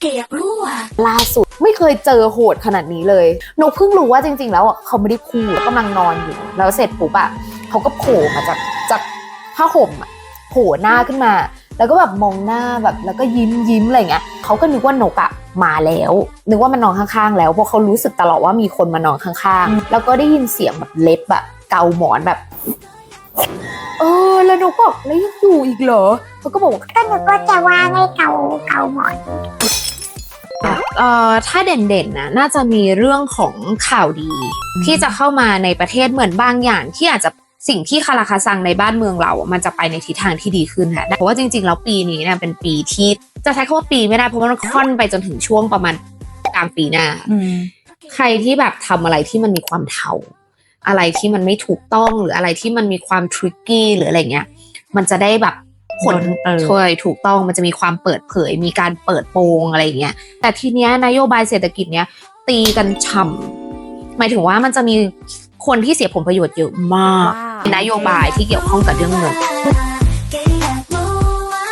เกอยากรู้อะล่าสุดไม่เคยเจอโหดขนาดนี้เลยนกเพิ่งรู้ว่าจริง ๆ แล้วอะเขาไม่ได้พูดกำลังนอนอยู่ แล้วเสร็จปุ๊บอะเขาก็โผล่มาจากจากผ้าห่มอะโผล่หน้าขึ้นมา แล้วก็แบบมองหน้าแบบแล้วก็ยิ้มยิ้มอะไรเงี้ยเขาก็นึกว่านกอะมาแล้ว นึกว่ามันนอนข้างๆ แล้วเพราะเขารู้สึกตลอดว่ามีคนมานอนข้างๆ แล้วก็ได้ยินเสียงแบบเล็บอะเกาหมอนแบบเออแล้วนกบอกแล้วยังอยู่อีกเหรอเขาก็บอกว่าก็นึกว่าจะว่าให้เกาเกาหมอน เอ่อถ้าเด่นๆนะน่าจะมีเรื่องของข่าวดี ที่จะเข้ามาในประเทศเหมือนบางอย่างที่อาจจะสิ่งที่คาราคาซังในบ้านเมืองเราอะมันจะไปในทิศทางที่ดีขึ้นค่ะเพราะว่าจริงๆแล้วปีนี้เนี่ยเป็นปีที่จะใช้คำว่าปีไม่ได้เพราะว่ามันค่อนไปจนถึงช่วงประมาณกลางปีหน้าใครที่แบบทำอะไรที่มันมีความเทาอะไรที่มันไม่ถูกต้องหรืออะไรที่มันมีความทริกกี้หรืออะไรเงี้ย มันจะได้แบบ ผลโดนเปิดช่วยถูกต้องมันจะมีความเปิดเผย มีการเปิดโปงอะไรอย่างเงี้ยแต่ทีเนี้ยนโยบายเศรษฐกิจเนี้ยตีกันช่ำหมายถึงว่ามันจะมีคนที่เสียผลประโยชน์เยอะมากนโยบายที่เกี่ยวข้องกับเรื่องเงินเกอยากรู้ว่า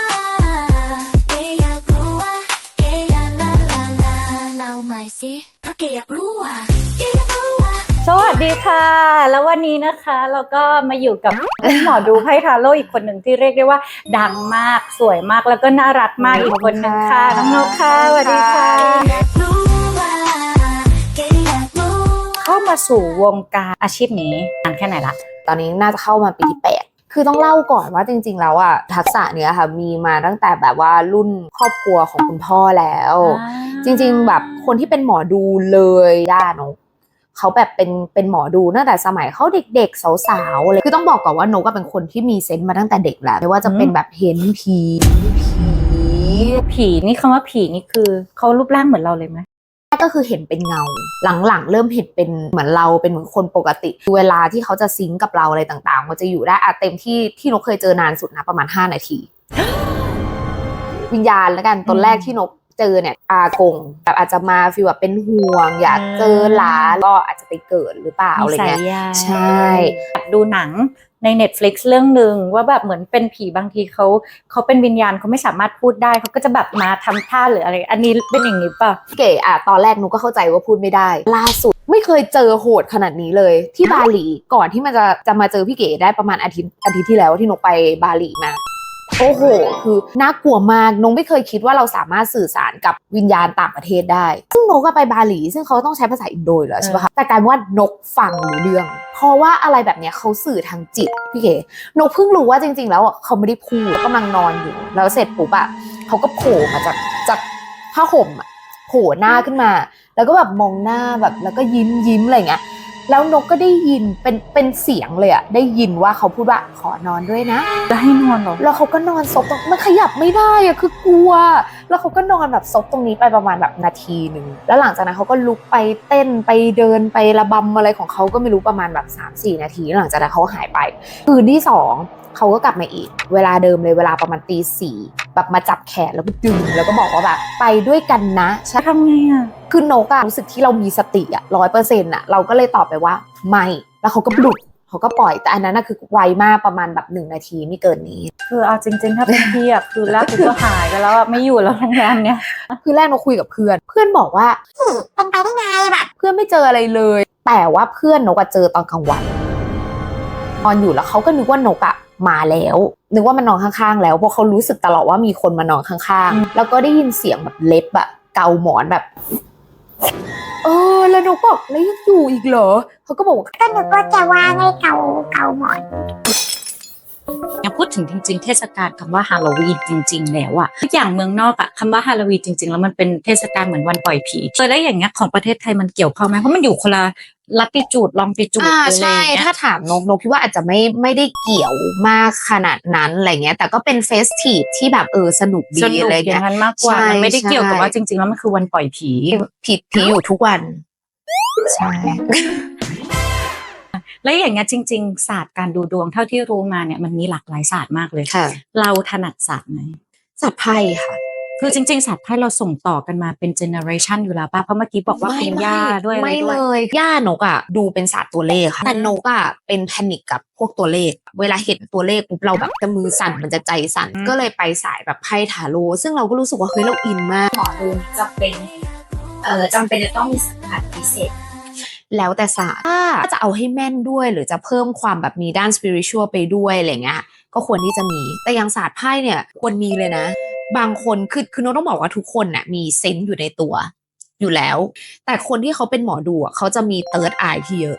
เกอยากรู้ว่าเกอยากลาลาลาเล่าใหม่สิเพราะเกอยากรู้ว่าเกอยากรู้ว่า สวัสดีค่ะ แล้ววันนี้นะคะเราก็มาอยู่กับหมอดูไพ่ทาโร่อีกคนหนึ่งที่เรียกได้ว่า ดังมากสวยมากแล้วก็น่ารักมากอีกคนหนึ่งค่ะน้องนกค่ะสวัสดีค่ะรู้ว่าเกอยากรู้เข้ามาสู่วงการอาชีพนี้นานแค่ไหนละตอนนี้น่าจะเข้ามาปีที่แปดคือต้องเล่าก่อนว่าจริง ๆ แล้วอะทักษะเนี้ยค่ะมีมาตั้งแต่แบบว่ารุ่นครอบครัวของคุณพ่อแล้ว จริง ๆ แบบคนที่เป็นหมอดูเลยย่านก เขาแบบเป็นเป็นหมอดูตั้งแต่สมัยเขาเด็ก ๆ สาวๆเลยคือต้องบอกก่อนว่านกก็เป็นคนที่มีเซนต์มาตั้งแต่เด็กแหละไม่ว่าจะเป็นแบบเห็นผีผีผีนี่คำว่าผีนี่คือเขารูปร่างเหมือนเราเลยไหมก็คือเห็นเป็นเงา หลังๆ เริ่มเห็นเป็นเหมือนเราเป็นเหมือนคนปกติ เวลาที่เขาจะซิงก์กับเราอะไรต่างๆ มันจะอยู่ได้อะเต็มที่ที่นกเคยเจอนานสุดนะประมาณ 5 นาที วิญญาณแล้วกันตอนแรกที่นก เจอเนี่ยอากงแบบอาจจะมาฟีลแบบเป็นห่วง อยากเจอหลานก็อาจจะไปเกิดหรือเปล่าอะไรเงี้ยมีสายใยใช่อยากดูหนังใน Netflix เรื่องหนึ่งว่าแบบเหมือนเป็นผีบางทีเขาเขาเป็นวิญญาณเขาไม่สามารถพูดได้เขาก็จะแบบมาทำท่าหรืออะไร อันนี้เป็นอย่างนี้ป่ะเก๋อะตอนแรกนุกก็เข้าใจว่าพูดไม่ได้ ล่าสุดไม่เคยเจอโหดขนาดนี้เลย ที่บาหลีก่อนที่มันจะจะมาเจอพี่เก๋ได้ประมาณอาทิตย์อาทิตย์ที่แล้วที่นกไปบาหลีมา โอ้โห คือน่ากลัวมากนงไม่เคยคิดว่าเราสามารถสื่อสารกับวิญญาณต่างประเทศได้ ซึ่งนกก็ไปบาหลี ซึ่งเขาต้องใช้ภาษาอินโดอยู่แล้วใช่ปะคะแต่กลารว่านกฟังรู้เรื่อง เพราะว่าอะไรแบบเนี้ยเขาสื่อทางจิตพี่เก๋นกเพิ่งรู้ว่าจริง ๆ แล้วอะเขาไม่ได้พูดกำลังนอนอยู่ แล้วเสร็จปุ๊บอะเขาก็โผล่มาจากจากผ้าห่มอะโผล่หน้าขึ้นมา แล้วก็แบบมองหน้าแบบแล้วก็ยิ้มยิ้มอะไรเงี้ย แล้วนกก็ได้ยินเป็นเป็นเสียงเลยอะได้ยินว่าเขาพูดว่าขอนอนด้วยนะ จะให้นอนเหรอแล้วเขาก็นอนซบตรงมันขยับไม่ได้อะคือกลัว แล้วเขาก็นอนแบบซบตรงนี้ไปประมาณแบบนาทีหนึ่งแล้วหลังจากนั้นเขาก็ลุกไปเต้นไปเดินไประบำอะไรของเขาก็ไม่รู้ประมาณแบบ3 4 นาทีแล้วหลังจากนั้นเขาก็หายไปคืนที่สอง เขาก็กลับมาอีก เวลาเดิมเลยเวลาประมาณตีสี่แบบมาจับแขนแล้วก็ดึงแล้วก็บอกว่าแบบไปด้วยกันนะใช่ทำไงอะคือนกอะรู้สึกที่เรามีสติอะร้อยเปอร์เซ็นต์อะเราก็เลยตอบไปว่าไม่แล้วเขาก็หลุดเขาก็ปล่อยแต่อันนั้นน่ะคือไวมากประมาณแบบหนึ่งนาทีไม่เกินนี้ คือเอาจริง ๆ ถ้าเป็นพี่อะคือแรกคือก็หายไปแล้วอะไม่อยู่แล้วโรงแรมเนี้ยคือแรกนกคุยกับเพื่อน เพื่อนบอกว่าเป็นไปได้ไงแบบเพื่อนไม่เจออะไรเลย แต่ว่าเพื่อนนกอะเจอตอนกลางวัน นอนอยู่แล้วเขาก็นึกว่านกอะมาแล้ว นึกว่ามันนอนข้างๆ แล้วเพราะเขารู้สึกตลอดว่ามีคนมานอนข้างอืมๆแล้วก็ได้ยินเสียงแบบเล็บอะเกาหมอนแบบเออแล้วนกบอกแล้วยังอยู่อีกเหรอเขาก็บอกว่าก็นึกว่าจะว่าให้เกาเกาหมอน ยังพูดถึงจริง ๆ เทศกาลคำว่าฮาโลวีนจริง ๆ แล้วอะทุกอย่างเมืองนอกอะคำว่าฮาโลวีนจริง ๆ แล้วมันเป็นเทศกาลเหมือนวันปล่อยผีเออแล้วอย่างเงี้ยของประเทศไทยมันเกี่ยวข้องไหมเพราะมันอยู่คนละลัติจูดลองติจูดอ่าอะไรอใช่ย่างเงี้ยถ้าถามนกนกคิดว่าอาจจะไม่ไม่ได้เกี่ยวมากขนาดนั้นอะไรเงี้ย แต่ก็เป็นเฟสทีฟที่แบบเออสนุกดีสนุกอะไรอย่าเงี้ยงนั้นมากกว่าใช่มันไม่ได้เกี่ยวกับใช่ว่าจริง ๆ แล้วมันคือวันปล่อยผีผิดผีอยู่ทุกวันใช่ แล้วอย่างเงี้ยจริง ๆ ศาสตร์การดูดวงเท่าที่รู้มาเนี่ยมันมีหลากหลายศาสตร์มากเลยค่ะ เราถนัดศาสตร์ไหนสัตว์ไพ่ค่ะคือจริงๆศาสตร์ไพ่เราส่งต่อกันมาเป็นเจเนอเรชันอยู่แล้วป่ะเพราะเมื่อกี้บอกว่าคุณย่าด้วยอะไรไม่ด้วเลยยย่านกอะดูเป็นศาสตร์ตัวเลขค่ะแต่นกอะเป็นแพนิคกับพวกตัวเลข เวลาเห็นตัวเลขปุ๊บเราแบบจะมือสั่นมันจะใจสั่นอืมก็เลยไปสายแบบไพ่ทาโร่ซึ่งเราก็รู้สึกว่าเฮ้ยเราอินมากหมอดูจะเป็นเออจำเป็นจะต้องมีสัมผัสพิเศษ แล้วแต่ศาสตร์ถ้าจะเอาให้แม่นด้วยหรือจะเพิ่มความแบบมีด้านสปิริชวลไปด้วยอะไรเงี้ยก็ควรที่จะมี แต่อย่างศาสตร์ไพ่เนี่ยควรมีเลยนะ บางคนคือคือโนตต้องบอกว่าทุกคนน่ะมีเซนส์อยู่ในตัวอยู่แล้ว แต่คนที่เขาเป็นหมอดูอะเขาจะมีเติร์ดไอที่เยอะ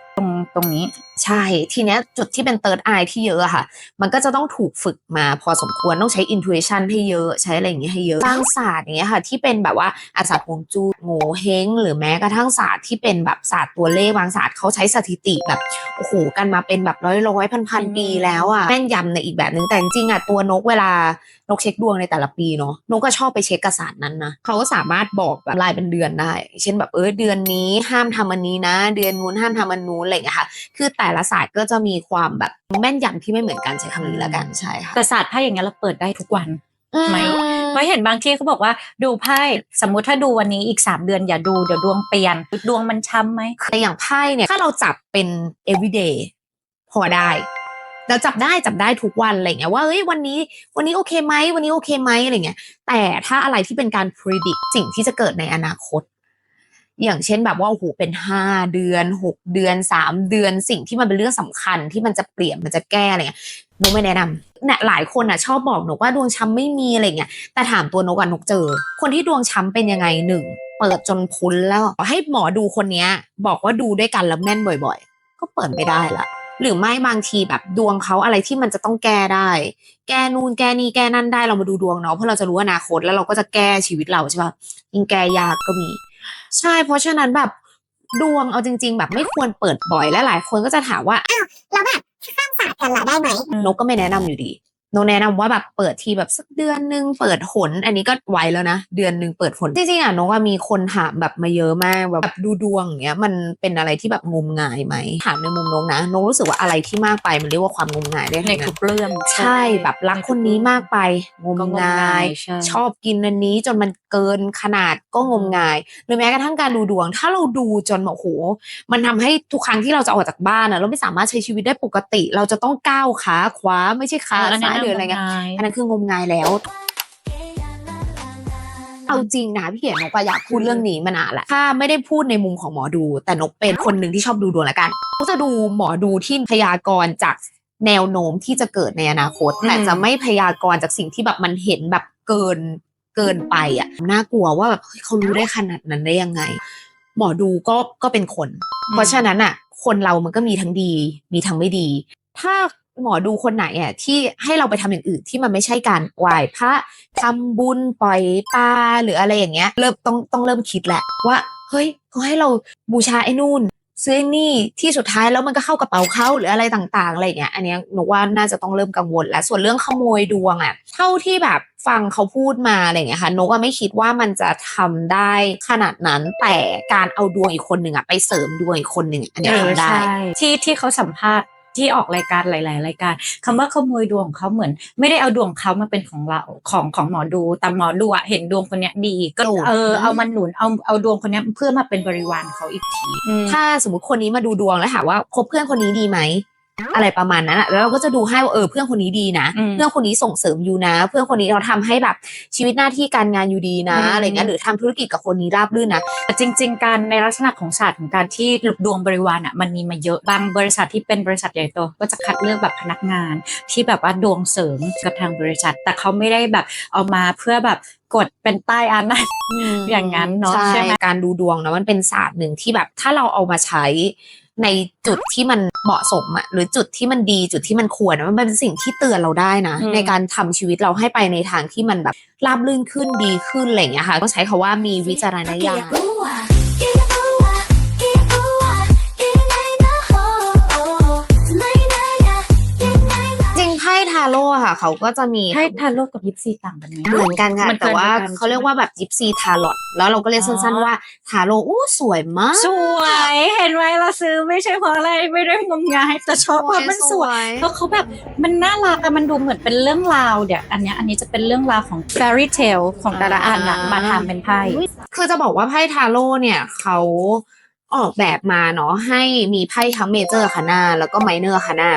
ตรงตรงนี้ ใช่ทีเนี้ยจุดที่เป็น third eye ที่เยอะอะค่ะ มันก็จะต้องถูกฝึกมาพอสมควรต้องใช้ intuition ให้เยอะใช้อะไรอย่างเงี้ยให้เยอะบางศาสตร์อย่างเงี้ยค่ะ ที่เป็นแบบว่าอาศาสตร์ฮวงจุ้ยโง่เฮงหรือแม้กระทั่งศาสตร์ที่เป็นแบบศาสตร์ตัวเลขบางศาสตร์เขาใช้สถิติแบบโอ้โหกันมาเป็นแบบร้อยร้อยพันพันอืมปีแล้วอะแม่นยำในอีกแบบนึงแต่จริงๆอะตัวนกเวลานกเช็คดวงในแต่ละปีเนาะนกก็ชอบไปเช็คกบศาสตร์นั้นนะเขาก็สามารถบอกแบบรายเป็นเดือนได้ เช่นแบบเออเดือนนี้ห้ามทำอันนี้นะ เดือนนู้นห้ามทำอันนู้นอะไรอย่างเงี้ยค่ะ คือแต่ละศาสตร์ก็จะมีความแบบแม่นยำที่ไม่เหมือนกันใช้คำนี้แล้วกันใช่ค่ะแต่ศาสตร์ไพ่อย่างเงี้ยเราเปิดได้ทุกวันไหมอืเพราะเห็นบางที่เขาบอกว่าดูไพ่สมมุติถ้าดูวันนี้อีก 3 เดือนอย่าดูเดี๋ยวดวงเปลี่ยนดวงมันช้ำไหมแต่อย่างไพ่เนี่ยถ้าเราจับเป็น everyday พอได้เราจับได้จับได้ทุกวันอะไรเงี้ยว่าเอ้ยวันนี้วันนี้โอเคไหมวันนี้โอเคไหมอะไรเงี้ยแต่ถ้าอะไรที่เป็นการ predict สิ่งที่จะเกิดในอนาคต อย่างเช่นแบบว่าโอ้โหเป็นห้าเดือนหกเดือนสามเดือนสิ่งที่มันเป็นเรื่องสำคัญที่มันจะเปลี่ยนมันจะแก้อะไรเงี้ยนกไม่แนะนำเนี่ยหลายคนอะชอบบอกนกว่าดวงช้ำไม่มีอะไรเงี้ยแต่ถามตัวนกอะนกเจอ คนที่ดวงช้ำเป็นยังไงหนึ่งเปิดจนพุ้นแล้วให้หมอดูคนเนี้ยบอกว่าดูด้วยกันแล้วแม่นบ่อยๆ ก็เปิดไม่ได้ละหรือไม่บางทีแบบดวงเขาอะไรที่มันจะต้องแก้ได้ แก้นู่นแก้นี่แก้นั่นได้เรามาดูดวงเนาะเพราะเราจะรู้อนาคตแล้วเราก็จะแก้ชีวิตเราใช่ปะยิ่งแก้ยากก็มี ใช่เพราะฉะนั้นแบบดวงเอาจริง ๆ แบบไม่ควรเปิดบ่อยและหลายคนก็จะถามว่าแล้วแบบข้ามศาสตร์กันล่ะได้ไหมนกก็ไม่แนะนำอยู่ดี นกแนะนำว่าแบบเปิดทีแบบสักเดือนหนึ่งเปิดหนอันนี้ก็ไวแล้วนะ เดือนหนึ่งเปิดหนจริงๆอะนกอะมีคนถามแบบมาเยอะมากแบบดูดวงอย่างเงี้ยมันเป็นอะไรที่แบบงมงายไหมถามในมุมนกนะนกรู้สึกว่าอะไรที่มากไปมันเรียกว่าความงมงายได้ในทั้งนั้ทุนกเรื่องใช่แบบรักคนนี้มากไปงมก็งมงางายยใช่ชอบกินอันนี้จนมันเกินขนาดก็งมงายหรือแม้กระทั่งการดูดวง ถ้าเราดูจนแบบโอ้โหมันทำให้ทุกครั้งที่เราจะออกจากบ้านอะเราไม่สามารถใช้ชีวิตได้ปกติ เราจะต้องก้าวขาขวาไม่ใช่ขาอันนั้ซ้านยหรืออะไรเงี้ยงมงายอันนั้นคืองมงายแล้ว เอาจริงนะพี่เขียนนกอะอยากพูดเรื่องนี้มานานละถ้าไม่ได้พูดในมุมของหมอดู แต่นกเป็นคนหนึ่งที่ชอบดูดวงละกันก็จะดูหมอดูที่พยากรณ์จากแนวโน้มที่จะเกิดในอนาคตแต่จะไม่พยากรณ์จากสิ่งที่แบบมันเห็นแบบเกินเกินไปอะน่ากลัวว่าแบบเฮ้ยเขารู้ได้ขนาดนั้นได้ยังไง หมอดูก็ก็เป็นคน เพราะฉะนั้นอะ คนเรามันก็มีทั้งดี มีทั้งไม่ดี ถ้า หมอดูคนไหนอะที่ให้เราไปทำอย่างอื่นที่มันไม่ใช่การไหว้พระทำบุญปล่อยปลาหรืออะไรอย่างเงี้ย เริ่มต้องต้องเริ่มคิดแหละว่าเฮ้ยเขาให้เราบูชาไอ้นู่นซื้อไอ้นี่ที่สุดท้ายแล้วมันก็เข้ากระเป๋าเขาหรืออะไรต่างๆอะไรอย่างเงี้ยอันเนี้ยหนูว่าน่าจะต้องเริ่มกังวลแล้วส่วนเรื่องขโมยดวงอะเท่าที่แบบฟังเขาพูดมาอะไรอย่างเงี้ยค่ะนกอะไม่คิดว่ามันจะทำได้ขนาดนั้นแต่การเอาดวงอีกคนหนึ่งอะไปเสริมดวงอีกคนหนึ่งอะอันเนี้ยเออทำได้ใช่ที่ที่เขาสัมภาษณ์ ที่ออกรายการหลาย ๆ รายการคำว่าขโมยดวงของเขาเหมือน ไม่ได้เอาดวงเขามาเป็นของเราของของหมอดูแต่หมอดูอะเห็นดวงคนเนี้ยดีก็หนุนเออเอามันหนุนเอาเอาดวงคนเนี้ยเพื่อมาเป็นบริวารเขาอีกทีอืมถ้าสมมติคนนี้มาดูดวงแล้วถามว่าคบเพื่อนคนนี้ดีไหม อะไรประมาณนั้นอะแล้วเราก็จะดูให้ว่าเออเพื่อนคนนี้ดีนะอืมเพื่อนคนนี้ส่งเสริมอยู่นะ เพื่อนคนนี้เราทำให้แบบชีวิตหน้าที่การงานอยู่ดีนะอืมอะไรเงี้ยหรือทำธุรกิจกับคนนี้ราบรื่นนะแต่จริง ๆ การในลักษณะของศาสตร์ของการที่ดวงบริวารอะมันมีมาเยอะบางบริษัทที่เป็นบริษัทใหญ่โตก็จะคัดเลือกแบบพนักงาน ที่แบบว่าดวงเสริมกับทางบริษัท แต่เขาไม่ได้แบบเอามาเพื่อแบบกดเป็นใต้อานัตอย่างนั้นเนอะใช่ไหมการดูดวงนะมันเป็นศาสตร์หนึ่งที่แบบถ้าเราเอามาใช้ ในจุดที่มันเหมาะสมอะหรือจุดที่มันดีจุดที่มันควรอะมันเป็นสิ่งที่เตือนเราได้นะ อืม ในการทำชีวิตเราให้ไปในทางที่มันแบบราบรื่นขึ้นดีขึ้นอะไรอย่างเงี้ยค่ะต้องใช้คาว่ามีวิจารณญาณจ โร่ค่ะ เขาก็จะมีไพ่ทาโร่กับยิปซีต่างกันไหมเหมือนกันค่ะมันแต่ว่าเกินกันเขาเรียกว่าแบบยิปซีทาร์ลอตแล้วเราก็เรียกสั้นๆว่าทาโร่อู้สวยมาก สวยเห็นไหมเราซื้อไม่ใช่เพราะอะไรไม่ได้งมงายแต่ชอบเพราะมันสวยเพราะเขาแบบมันน่ารักอะมันดูเหมือนเป็นเรื่องราวเดี๋ยวอันเนี้ยอันนี้จะเป็นเรื่องราวของ fairy tale ของแต่ละอันอะมาทำเป็นไพ่คือจะบอกว่าไพ่ทาโร่เนี่ยเขา ออกแบบมาเนาะให้มีไพ่ทั้งเมเจอร์คานาแล้วก็ไมเนอร์คานา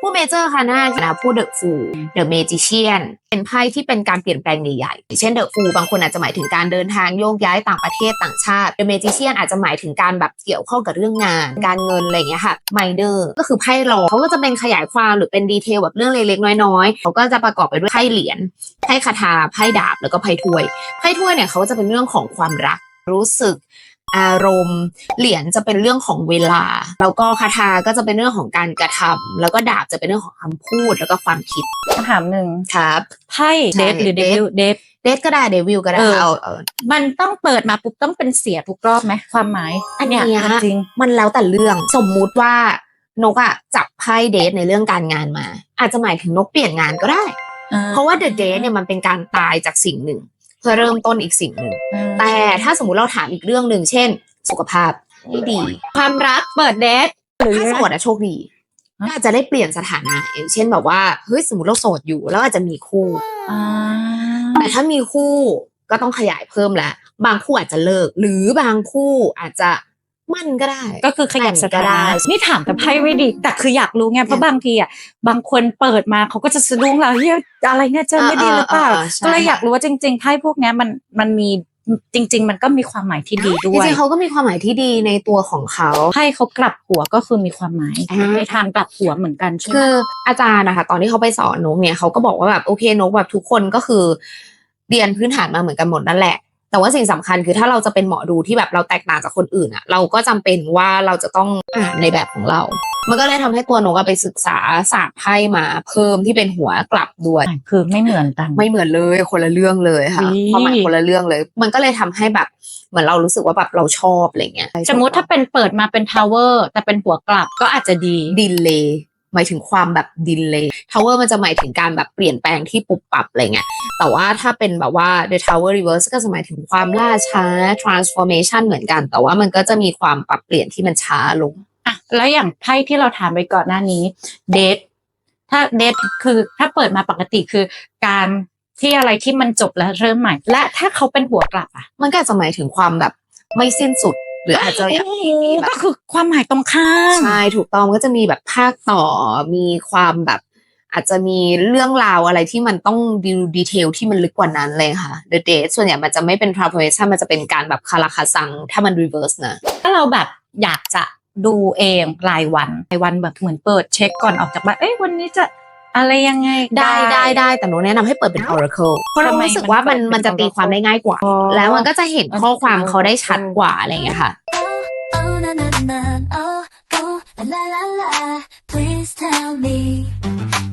ผู้เมเจอร์คานานะผู้เดอะฟูเดอะเมจิเชียนเป็นไพ่ที่เป็นการเปลี่ยนแปลงใหญ่ๆเช่นเดอะฟูบางคนอาจจะหมายถึงการเดินทางโยกย้ายต่างประเทศต่างชาติเดอะเมจิเชียนอาจจะหมายถึงการแบบเกี่ยวข้องกับเรื่องงาน การเงินอะไรอย่างเงี้ยค่ะไมเนอร์ก็คือไพ่รอเขาก็จะเป็นขยายความหรือเป็นดีเทลแบบเรื่องเล็กๆน้อยๆเขาก็จะประกอบไปด้วยไพ่เหรียญไพ่คาถาไพ่ดาบแล้วก็ไพ่ถ้วยไพ่ถ้วยเนี่ยเขาจะเป็นเรื่องของความรักรู้สึก อารมณ์ เหรียญจะเป็นเรื่องของเวลา แล้วก็คาถาก็จะเป็นเรื่องของการกระทำแล้วก็ดาบจะเป็นเรื่องของคำพูดแล้วก็ความคิดคำถามหนึ่งครับไพ่ใช่เดทหรือเด Death วิลเดทเดทก็ได้เดวิลก็ได้เออเอาเอามันต้องเปิดมาปุ๊บต้องเป็นเสียทุกรอบไหมความหมายอันเนี้ยอันเนี้ยจริงมันแล้วแต่เรื่องสมมุติว่านกอะจับไพ่เดทในเรื่องการงานมา อาจจะหมายถึงนกเปลี่ยนงานก็ได้ เพราะว่าเดอะเดทเนี่ยมันเป็นการตายจากสิ่งหนึ่ง เพื่อเริ่มต้นอีกสิ่งหนึ่ง แต่ถ้าสมมุติเราถามอีกเรื่องหนึ่งเช่น สุขภาพไม่ดี ความรักเปิดเดทหรือถ้าโสดอะโชคดีฮะอาจจะได้เปลี่ยนสถานะอย่างเช่นแบบว่าเฮ้ยสมมติเราโสดอยู่แล้วอาจจะมีคู่อ่าแต่ถ้ามีคู่ก็ต้องขยายเพิ่มแล้วบางคู่อาจจะเลิก หรือบางคู่อาจจะ มั่นก็ได้ ก็คือขยับสแต่งก็ถาได้นะนี่ถามแต่ไพ่ไม่ดี แต่คืออยากรู้ไงเพราะบางทีอะบางคนเปิดมาเขาก็จะสะดุ้งแล้วเฮ้ยอะไรเนี่ยเจะไม่ดีหรือเปล่าเออเออเออใช่ก็เลยอยากรู้ว่าจริงๆไพ่พวกเนี้ยมันมันมีจริง ๆ มันก็มีความหมายที่ดีด้จวยริงๆเขาก็มีความหมายที่ดีในตัวของเขาไพ่เขากลับหัวก็คือมีความหมายอ่าในทางกลับหัวเหมือนกันใช่ไหมคืออาจารย์นะคะตอนที่เขาไปสอนนกเนี่ยเขาก็บอกว่าแบบโอเคนกแบบทุกคนก็คือเรียนพื้นฐานมาเหมือนกันหมดนั่นแหละ แต่ว่าสิ่งสำคัญคือถ้าเราจะเป็นหมอดูที่แบบเราแตกต่างจากคนอื่นอะเราก็จำเป็นว่าเราจะต้องอ่านในแบบของเรา มันก็เลยทำให้ตัวนกอะไปศึกษาศาสตร์ไพ่มาเพิ่มที่เป็นหัวกลับด้วยคือไม่เหมือนกัน ไม่เหมือนเลยคนละเรื่องเลยค่ะอุ๊ยความหมายคนละเรื่องเลย มันก็เลยทำให้แบบเหมือนเรารู้สึกว่าแบบเราชอบอะไรเงี้ยสมมติถ้าเป็นเปิดมาเป็นทาวเวอร์แต่เป็นหัวกลับก็อาจจะดีดิเลย์ หมายถึงความแบบดิเลย์ทาวเวอร์มันจะหมายถึงการแบบเปลี่ยนแปลงที่ปุบปับอะไรเงี้ย แต่ว่าถ้าเป็นแบบว่า the tower reverse ก็จะหมายถึงความล่าช้า transformation เหมือนกัน แต่ว่ามันก็จะมีความปรับเปลี่ยนที่มันช้าลงอะแล้วอย่างไพ่ที่เราถามไปก่อนหน้านี้เดทถ้าเดทคือถ้าเปิดมาปกติคือการที่อะไรที่มันจบแล้วเริ่มใหม่ และถ้าเขาเป็นหัวกลับอะ มันก็อาจจะหมายถึงความแบบไม่สิ้นสุด หรืออาจจะอยากโอ้โหก็คือความหมายตรงข้ามใช่ถูกต้องมันก็จะมีแบบภาคต่อมีความแบบ อาจจะมีเรื่องราวอะไรที่มันต้องดีดีเทลที่มันลึกกว่านั้นเลยค่ะ The Date ส่วนใหญ่มันจะไม่เป็น transformation มันจะเป็นการแบบคาราคาซัง ถ้ามัน reverse นะ ถ้าเราแบบอยากจะดูเองรายวันรายวันแบบเหมือนเปิดเช็คก่อนออกจากบ้านเอ้ยวันนี้จะ อะไรยังไง ได้ได้ได้แต่หนูแนะนำให้เปิดเป็น oracle เพราะเราทำไมรู้สึกว่ามันมันเปิดเป็นมันจะตีความได้ง่ายกว่าอ๋อแล้วมันก็จะเห็นข้อความเขาได้ชัดกว่าอะไรอย่างเงี้ยค่ะ Oh, oh, na, na, na, oh, oh, la, la, la. Please tell me,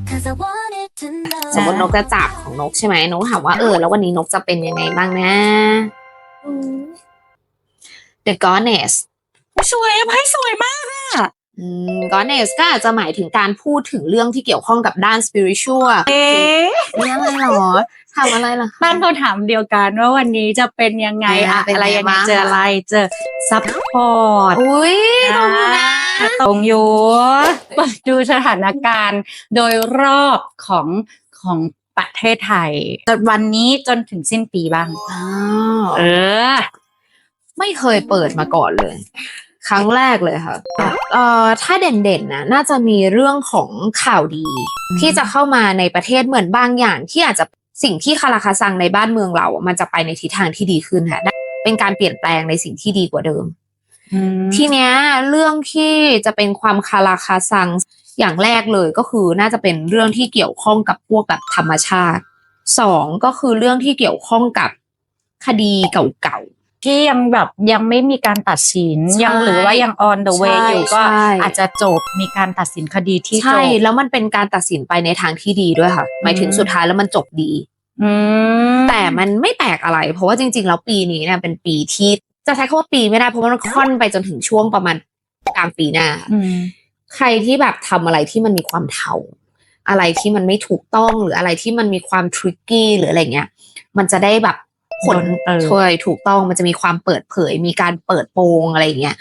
cause I wanted to know. สมมตินกจะจับของนกใช่ไหมนกถามว่าเออแล้ววันนี้นกจะเป็นยังไงบ้างนะ The Goddess สวยอะไพ่สวยมาก อะอืม Goddess ก็อาจจะหมายถึงการพูดถึงเรื่องที่เกี่ยวข้องกับด้าน spiritual เอ๊ะเรื่องอะไรหรอทำอะไรล่ะคะตั้งคำถามเดียวกันว่าวันนี้จะเป็นยังไงอ่าอะเป็นอะไรไงยังไงบ้างเจออะไรเจอซัพพอร์ตอุ้ยตรงนะตรงอยู่เปิดดูสถานการณ์โดยรอบของของประเทศไทยจนวันนี้จนถึงสิ้นปีบ้างอ้าวเออ ไม่เคยเปิดมาก่อนเลย ครั้งแรกเลยค่ะเอ่อถ้าเด่นๆนะน่าจะมีเรื่องของข่าวดี ที่จะเข้ามาในประเทศเหมือนบางอย่าง ที่อาจจะสิ่งที่คาราคาซังในบ้านเมืองเราอะมันจะไปในทิศทางที่ดีขึ้นค่ะเป็นการเปลี่ยนแปลงในสิ่งที่ดีกว่าเดิมทีเนี้ยเรื่องที่จะเป็นความคาราคาซังอย่างแรกเลยก็คือน่าจะเป็นเรื่องที่เกี่ยวข้องกับพวกแบบธรรมชาติสองก็คือเรื่องที่เกี่ยวข้องกับคดีเก่า ที่ยังแบบยังไม่มีการตัดสินใช่ยังหรือว่ายัง on the way ใช่อยู่ก็ใช่ อาจจะจบมีการตัดสินคดีที่ๆจใช่บ แล้วมันเป็นการตัดสินไปในทางที่ดีด้วยค่ะหมายถึงอืม สุดท้ายแล้วมันจบดี อืม แต่มันไม่แปลกอะไร เพราะว่าจริง ๆ แล้วปีนี้เนี่ยเป็นปีที่จะใช้คำว่าปีไม่ได้เพราะว่ามันค่อนไปจนถึงช่วงประมาณกลางปีหน้า อืม ใครที่แบบทำอะไรที่มันมีความเทาอะไรที่มันไม่ถูกต้องหรืออะไรที่มันมีความทริกกี้หรืออะไรเงี้ย มันจะได้แบบ ผลเออช่วยถูกต้องมันจะมีความเปิดเผย มีการเปิดโปงอะไรเงี้ย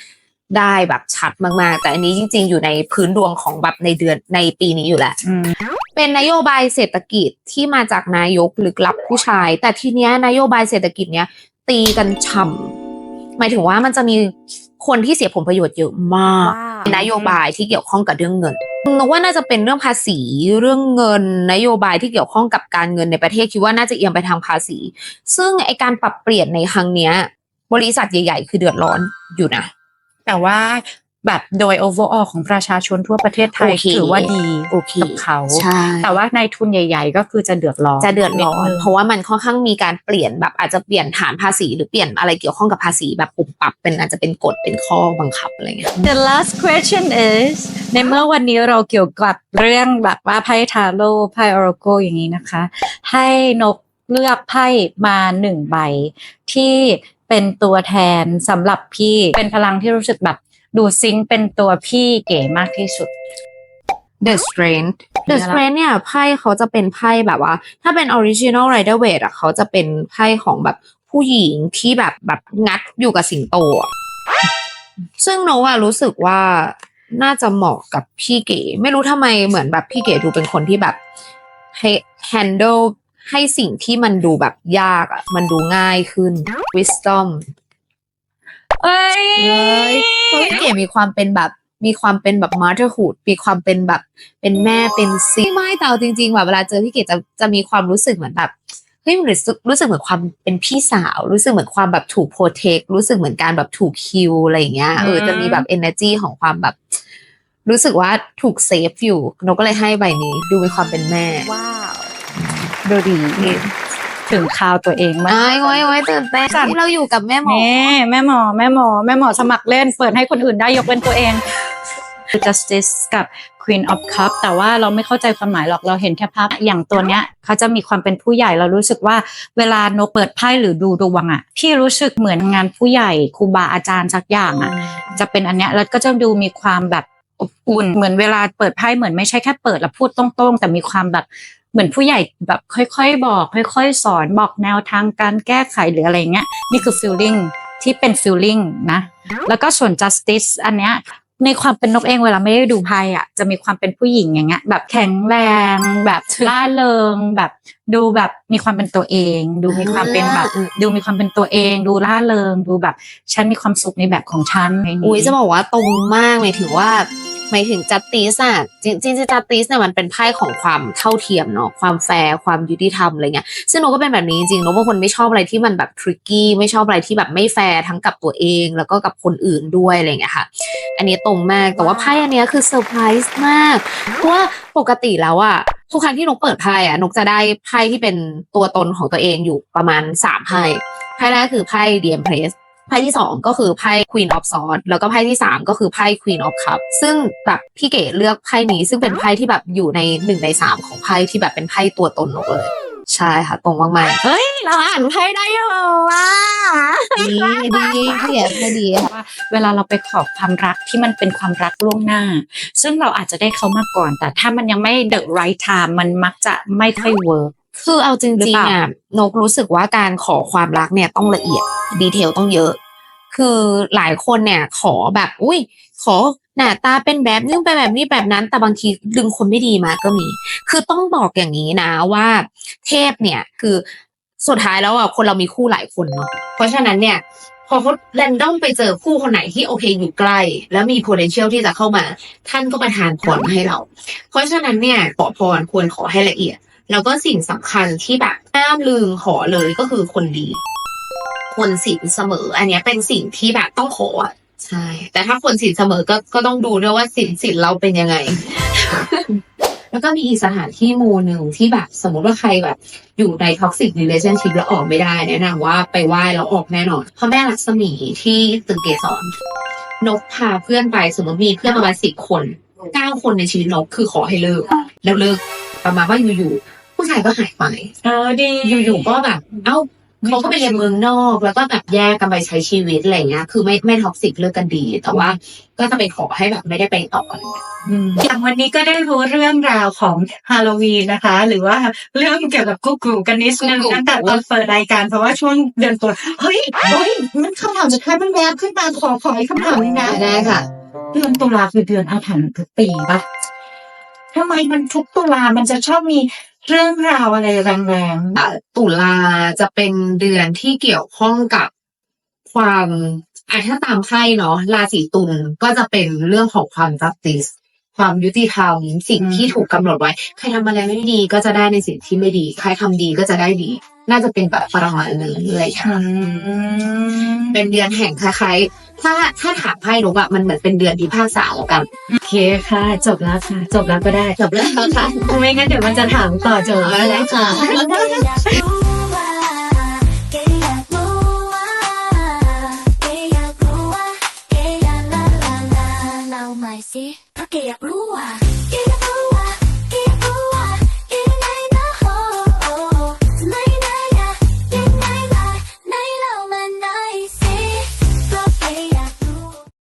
ได้แบบชัดมากๆ แต่อันนี้จริง ๆ อยู่ในพื้นดวงของแบบในเดือนในปีนี้อยู่แหละอืมเป็นนโยบายเศรษฐกิจที่มาจากนายกลึกลับผู้ชาย แต่ทีเนี้ยนโยบายเศรษฐกิจเนี้ยตีกันฉ่ำหมายถึงว่ามันจะมีคนที่เสียผลประโยชน์เยอะมาก นโยบายที่เกี่ยวข้องกับเรื่องเงิน นึกว่าน่าจะเป็นเรื่องภาษีเรื่องเงินนโยบายที่เกี่ยวข้องกับการเงินในประเทศคิดว่าน่าจะเอียงไปทางภาษี ซึ่งไอการปรับเปลี่ยนในครั้งเนี้ย บริษัทใหญ่ ๆ คือเดือดร้อนอยู่นะแต่ว่า แบบโดย overall ของประชาชนทั่วประเทศไทยโอเคถือว่าดีโอเคกับเขาใช่แต่ว่าในทุนใหญ่ ๆ ก็คือจะเดือดร้อนจะเดือดร้อนดงเพราะว่ามันค่อนข้างมีการเปลี่ยนแบบอาจจะเปลี่ยนฐานภาษีหรือเปลี่ยนอะไรเกี่ยวข้องกับภาษีแบบปุ่มปรับเป็นอาจจะเป็นกฎเป็นข้อบังคับอะไรเงี้ย The last question is ในเมื่อวันนี้เราเกี่ยวกับเรื่องแบบว่าไพ่ทาโร่ไพ่ออรโกอย่างนี้นะคะให้นกเลือกไพ่มาหนึ่งใบที่เป็นตัวแทนสำหรับพี่เป็นพลังที่รู้สึกแบบ ดูซิงค์เป็นตัวพี่เก๋มากที่สุด The Strength The Strength เนี่ยไพ่เขาจะเป็นไพ่แบบว่า ถ้าเป็น Original Rider Waite อะเขาจะเป็นไพ่ของแบบผู้หญิงที่แบบแบบงัดอยู่กับสิงโตอะซึ่งโนอะรู้สึกว่าน่าจะเหมาะกับพี่เก๋ ไม่รู้ทำไมเหมือนแบบพี่เก๋ดูเป็นคนที่แบบให้ handle ให้สิ่งที่มันดูแบบยากอะมันดูง่ายขึ้น wisdom เอ้ยเลยเพราะพี่เก๋มีความเป็นแบบมีความเป็นแบบ motherhood มีความเป็นแบบ เป็นแม่เป็นซีไม่แต่เอาจริงๆแบบเวลาเจอพี่เก๋จะจะมีความรู้สึกเหมือนแบบเฮ้ยมันรู้สึกรู้สึกเหมือนความเป็นพี่สาว รู้สึกเหมือนความแบบถูก protect รู้สึกเหมือนการแบบถูกคิวอะไรอย่างเงี้ยเออจะมีแบบ energy ของความแบบ รู้สึกว่าถูกเซฟอยู่นกก็เลยให้ใบนี้ ดูมีความเป็นแม่ ว้าว ดูดี ถึงคราวตัวเองมากไอ้ไว้ไว้ตื่นเต้นที่เราอยู่กับแม่หมอ นี่แม่หมอแม่หมอแม่หมอสมัครเล่น เปิดให้คนอื่นได้ยกเป็นตัวเอง justice กับ queen of cup แต่ว่าเราไม่เข้าใจความหมายหรอกเราเห็นแค่ภาพอย่างตัวเนี้ยเขาจะมีความเป็นผู้ใหญ่เรารู้สึกว่าเวลานกเปิดไพ่หรือดูดวงอะพี่รู้สึกเหมือนงานผู้ใหญ่ครูบาอาจารย์สักอย่างอะจะเป็นอันเนี้ยแล้วก็จะดูมีความแบบอบอุ่น เหมือนเวลาเปิดไพ่เหมือนไม่ใช่แค่เปิดแล้วพูดตรงๆ แต่มีความแบบ เหมือนผู้ใหญ่แบบค่อยๆ บอก ค่อย ๆ สอนบอกแนวทางการแก้ไขหรืออะไรเงี้ยนี่คือ feeling ที่เป็น feeling นะ แล้วก็ส่วน justice อันเนี้ยในความเป็นนกเองเวลาไม่ได้ดูไพ่อะจะมีความเป็นผู้หญิงอย่างเงี้ยแบบแข็งแรงแบบล่าเริงแบบดูแบบมีความเป็นตัวเอง ดูมีความเป็นแบบอืมดูมีความเป็นตัวเอง ดูล่าเริงดูแบบฉันมีความสุขในแบบของฉันอะไรอย่างอุ้ยงี้จะบอกว่าตรงมากหมายถึงว่า หมายถึงจัตติสอะจริงจริงจัตติสเนี่ยมันเป็นไพ่ของความเท่าเทียมเนาะความแฟร์ความยุติธรรมอะไรเงี้ยซึ่งโนก็เป็นแบบนี้จริงๆโนเป็นคนไม่ชอบอะไรที่มันแบบทริกกี้ไม่ชอบอะไรที่แบบไม่แฟร์ทั้งกับตัวเอง แล้วก็กับคนอื่นด้วยอะไรเงี้ยค่ะ อันนี้ตรงมากแต่ว่าไพ่อันเนี้ยคือเซอร์ไพรส์มากเพราะว่าปกติแล้วอะทุกครั้งที่นกเปิดไพ่อะนกจะได้ไพ่ที่เป็นตัวตนของตัวเองอยู่ประมาณสามไพ่ไพ่แรกคือไพ่ The Empress ไพ่ที่ส องก็คือไพ่ Queen of Swords แล้วก็ไพ่ที่สามก็คือไพ่ Queen of Cups ซึ่งแบบพี่เก๋เลือกไพ่นี้ ซึ่งเป็นไพ่ที่แบบอยู่ในหนึ่งในสามของไพ่ที่แบบเป็นไพ่ตัวตนนกเลย ใช่ค่ะตรงมากเฮ้ย เราอ่านไพ่ได้อยู่ว่าๆดีดีพี่เก๋ไม่ดีค่ะว่าเวลาเราไปขอความรักที่มันเป็นความรักล่วงหน้า ซึ่งเราอาจจะได้เขามาก่อน แต่ถ้ามันยังไม่ the right time มันมักจะไม่ค่อยเวิร์ก คือเอาจหรือริงเปล่าๆอะนกรู้สึกว่าการขอความรักเนี่ยต้องละเอียดดีเทลต้องเยอะ คือหลายคนเนี่ยขอแบบ อุ้ย ขอหน้าตาเป็นแบบนี้ไปนแบบนี้แบบนั้นแต่บางทีดึงคนไม่ดีมาก็มี คือต้องบอกอย่างนี้นะว่า เทพเนี่ยคือสุดท้ายแล้วอะคนเรามีคู่หลายคนเนาะเพราะฉะนั้นเนี่ยพอเขาแรนดอมไปเจอคู่คนไหนที่โอเคอยู่ใกล้ แล้วมี potential ที่จะเข้ามา ท่านก็ประทานพรมาให้เรา เพราะฉะนั้นเนี่ยขอพรควรขอให้ละเอียด แล้วก็สิ่งสำคัญที่แบบห้ามลืมขอเลยก็คือคนดี คนศีลเสมอ อันนี้เป็นสิ่งที่แบบต้องขอใช่ แต่ถ้าคนศีลเสมอก็ก็ต้องดูด้วยว่าศีลศีลเราเป็นยังไง แล้วก็มีอีกสถานที่มูหนึ่งที่แบบสมมติว่าใครแบบ อยู่ในท็อกซิ r ร l a t i o n s h i p แล้วออกไม่ได้แนะนำว่าไปไหว้แล้วออกแน่นอนพระแม่ลักษมีที่ตึกเกสรนกพาเพื่อนไปสมมติมีเพื่อนประมาณสิบคนเก้าคนในชีวิตนกคือขอให้เลิกแล้วเลิก ประมาณว่าอยู่ๆผู้ชายก็หายไปเออดีอยู่ๆก็แบบ เอ้าเขาก็ไปเรียนเมืองนอก แล้วก็แบบแยกกันไปใช้ชีวิตอะไรเงี้ย คือไม่ไม่ท็อกซิกเลิกกันดี แต่ว่า ก็จะไปขอให้แบบไม่ได้ไปต่ออะไรเงี้ยอย่างวันนี้ก็ได้รู้เรื่องราวของฮาโลวีนนะคะ หรือว่าเรื่องเกี่ยวกับกุ๊กกูกันนิดนึงกุ๊กกูตั้งแต่ตอนเปิดรายการเพราะว่าช่วงเดือนตัวาเฮ้ยเฮ้ยมันคำถามสุดท้ายมันแวบขึ้นมาขอขออีกคำถามหนึงนะได้ค่ะ เดือนตุลาคือเดือนอาถรรพ์ทุกปีปะ ทำไมมันทุกตุลามันจะชอบมีเรื่องราวอะไรแรงอะตุลาจะเป็นเดือนที่เกี่ยวข้องกับความอะถ้าตามไพ่เนาะราศีตุลก็จะเป็นเรื่องของความ justice ความยุติธรรมสิ่งที่ถูกกำหนดไว้ ใครทำอะไรไม่ดีก็จะได้ในสิ่งที่ไม่ดี ใครทำดีก็จะได้ดี น่าจะเป็นแบบประมาณนึงเลยๆค่ะอืมเป็นเดือนแห่งคล้ายๆถ้าถ้าถามไพ่นกอะมันเหมือนเป็นเดือนที่ภาคษาแล้วกัน โอเคค่ะ จบแล้วค่ะ จบแล้วก็ได้จบแล้วค่ะไม่งั้นเดี๋ยวมันจะถามต่อจบแล้วนะค่ะแกอยากรู้ว่าแกอยากรู้ว่าแกอยากรู้ว่าแกอยากลาลาลาเล่าใหม่สิเพร